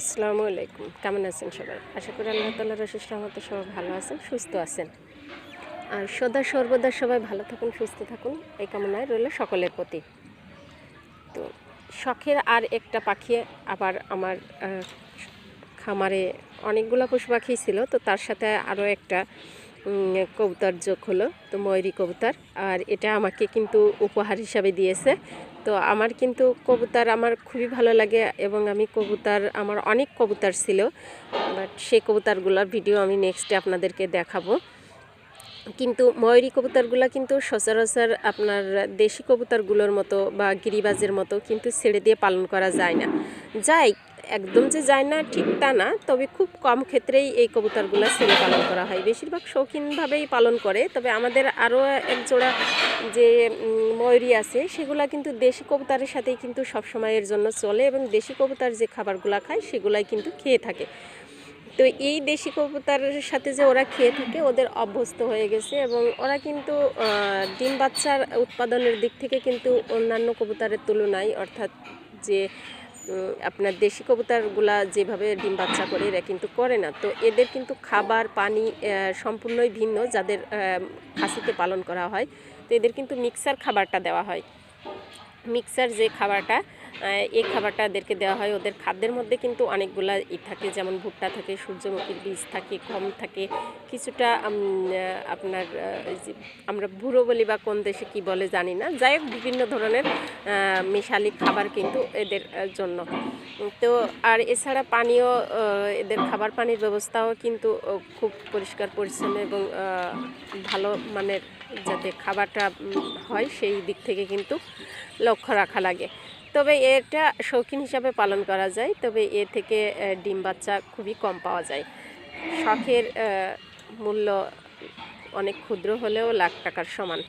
আসসালামু আলাইকুম। কেমন আছেন সবাই? আশা করি আল্লাহ তাল্লাহ রশিস রহমতে সবাই ভালো আছেন, সুস্থ আছেন। আর সদা সর্বদা সবাই ভালো থাকুন, সুস্থ থাকুন, এই কামনায় রইল সকলের প্রতি। তো শখের আর একটা পাখি আবার আমার খামারে অনেকগুলো পশু পাখি ছিল, তো তার সাথে আরও একটা কবুতর যোগ হলো, তো ময়ূরী কবুতর। আর এটা আমাকে কিন্তু উপহার হিসাবে দিয়েছে। তো আমার কিন্তু কবুতর আমার খুবই ভালো লাগে এবং আমি কবুতর, আমার অনেক কবুতর ছিল, বাট সেই কবুতরগুলোর ভিডিও আমি নেক্সটে আপনাদেরকে দেখাবো। কিন্তু ময়ূরী কবুতরগুলো কিন্তু সচরাচর আপনার দেশি কবুতরগুলোর মতো বা গিরিবাজের মতো কিন্তু ছেড়ে দিয়ে পালন করা যায় না। যায় একদম যে যায় না, ঠিক তা না, তবে খুব কম ক্ষেত্রেই এই কবুতরগুলো ছেড়ে পালন করা হয়। বেশিরভাগ শৌখিনভাবেই পালন করে, তবে আমাদের আরও এক জোড়া যে ময়ূরী আছে, সেগুলা কিন্তু দেশি কবুতরের সাথেই কিন্তু সবসময়ের জন্য চলে এবং দেশি কবুতর যে খাবারগুলো খায়, সেগুলাই কিন্তু খেয়ে থাকে। তো এই দেশি কবুতরের সাথে যে ওরা খেয়ে থাকে, ওদের অভ্যস্ত হয়ে গেছে এবং ওরা কিন্তু ডিম বাচ্চার উৎপাদনের দিক থেকে কিন্তু অন্যান্য কবুতরের তুলনায়, অর্থাৎ যে আপনার দেশি কবুতরগুলা যেভাবে ডিম বাচ্চা করে, এরা কিন্তু করে না। তো এদের কিন্তু খাবার, পানি সম্পূর্ণই ভিন্ন যাদের খাসিতে পালন করা হয়। তো এদের কিন্তু মিক্সার খাবারটা দেওয়া হয়। মিক্সার যে খাবারটা এই খাবারটা এদেরকে দেওয়া হয়। ওদের খাদ্যের মধ্যে কিন্তু অনেকগুলা ই থাকে, যেমন ভুট্টা থাকে, সূর্যমুখীর বীজ থাকে, গম থাকে কিছুটা আপনার আমরা ভুরো বলি বা কোন দেশে কি বলে জানি না। যাই হোক, বিভিন্ন ধরনের মিশালি খাবার কিন্তু এদের জন্য। তো আর এছাড়া পানীয় এদের খাবার পানির ব্যবস্থাও কিন্তু খুব পরিষ্কার, পরিচ্ছন্ন এবং ভালো মানের যাতে খাবারটা হয় সেই দিক থেকে কিন্তু লক্ষ্য রাখা লাগে। তবে এটা শৌখিন হিসাবে পালন করা যায়, তবে এ থেকে ডিম বাচ্চা খুবই কম পাওয়া যায়। শখের মূল্য অনেক ক্ষুদ্র হলেও লাখ টাকার সমান।